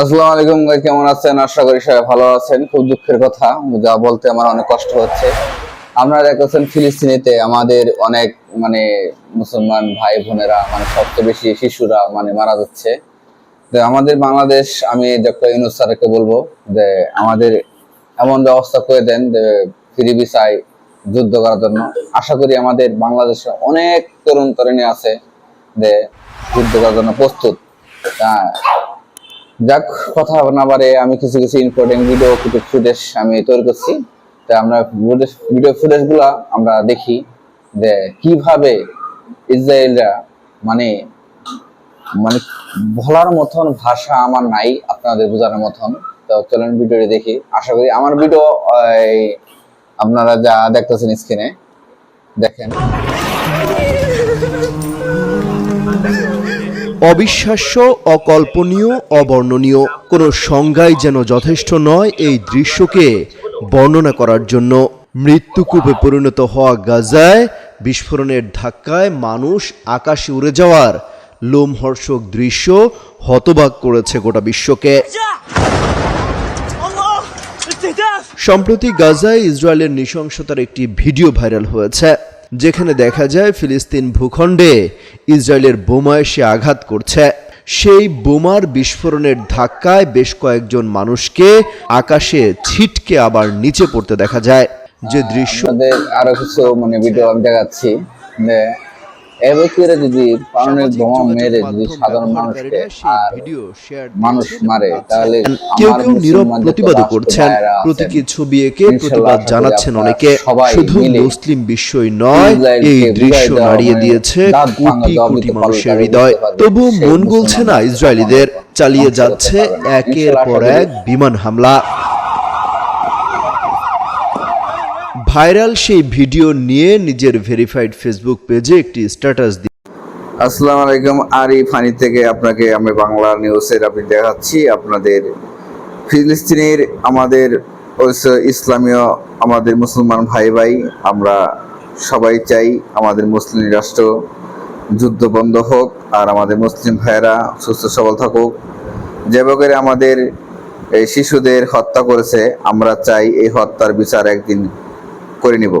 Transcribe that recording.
আসসালামু আলাইকুম ভাই, কেমন আছেন? আশা করি সবাই ভালো আছেন। খুব দুঃখের কথা, যা বলতে আমার অনেক কষ্ট হচ্ছে। আপনারা দেখতেছেন ফিলিস্তিনিতে আমাদের অনেক মানে মুসলমান ভাই বোনেরা মানে সবচেয়ে বেশি শিশুরা মানে মারা যাচ্ছে। তো আমাদের বাংলাদেশ, আমি ডক্টর ইউনুস স্যারকে বলব যে, আমাদের এমন ব্যবস্থা করে দেন যে, ফ্রি ভিসায় যুদ্ধ করার জন্য। আশা করি আমাদের বাংলাদেশে অনেক তরুণ তরুণী আছে যে, যুদ্ধ করার জন্য প্রস্তুত। তা যাক, কথা না বারে আমি কিছু কিছু ইম্পর্টেন্ট ভিডিও কিছু ফুটেজ আমি তৈরি করছি। তো আমরা ভিডিও ফুটেজগুলা আমরা দেখি যে কীভাবে ইসরায়েলরা মানে মানে বলার মতন ভাষা আমার নাই, আপনাদের বোঝানোর মতন। তো চলেন ভিডিওটি দেখি। আশা করি আমার ভিডিও আপনারা যা দেখতেছেন স্ক্রিনে দেখেন। অবিশ্বাস্য, অকল্পনীয়, অবর্ণনীয়। কোনো সংজ্ঞাই যেন যথেষ্ট নয় এই দৃশ্যকে বর্ণনা করার জন্য। মৃত্যুকূপে পরিণত হওয়া গাজায় বিস্ফোরণের ধাক্কায় মানুষ আকাশে উড়ে যাওয়ার লোমহর্ষক দৃশ্য হতবাক করেছে গোটা বিশ্বকে। সম্প্রতি গাজায় ইসরায়েলের নৃশংসতার একটি ভিডিও ভাইরাল হয়েছে। যেখানে দেখা যায় ফিলিস্তিন ভূখণ্ডে ইসরায়েলের বোমা এসে আঘাত করছে। সেই বোমার বিস্ফোরণের ধাক্কায় বেশ কয়েকজন মানুষকে আকাশে ছিটকে আবার নিচে পড়তে দেখা যায়। যে দৃশ্য আরও কিছু মানে ভিডিও আমি দেখাচ্ছি যে এবার যদি পারমাণবিক বোমা মেরে যদি সাধারণ মানুষকে আর মানুষ মারে তাহলে কেউ কেউ নীরব রাষ্ট্র করছেন প্রতীকী ছবি এঁকে প্রতিবাদ জানাচ্ছেন অনেকে। শুধু মুসলিম বিশ্বই নয় এই দৃশ্য মানে দিয়েছে কোটি কোটি মানুষের হৃদয়। সেই মন গলছে না ইসরায়েলিদের চালিয়ে যাচ্ছে একের পর এক বিমান হামলা। ভাইরাল সেই ভিডিও নিয়ে নিজের ভেরিফাইড ফেসবুক পেজে একটি স্ট্যাটাস দিয়ে আসসালামু আলাইকুম আরি ফানি থেকে আপনাকে আমি বাংলা নিউজের আপনি দেখাচ্ছি। আপনাদের ফিলিস্তিনের আমাদের ইসলামীয় আমাদের মুসলমান ভাই ভাই, আমরা সবাই চাই আমাদের মুসলিম রাষ্ট্র যুদ্ধ বন্ধ হোক আর আমাদের মুসলিম ভাইয়েরা সুস্থ সবল থাকুক। যেভাবে আমাদের এই শিশুদের হত্যা করেছে, আমরা চাই এই হত্যার বিচার একদিন করে নিব।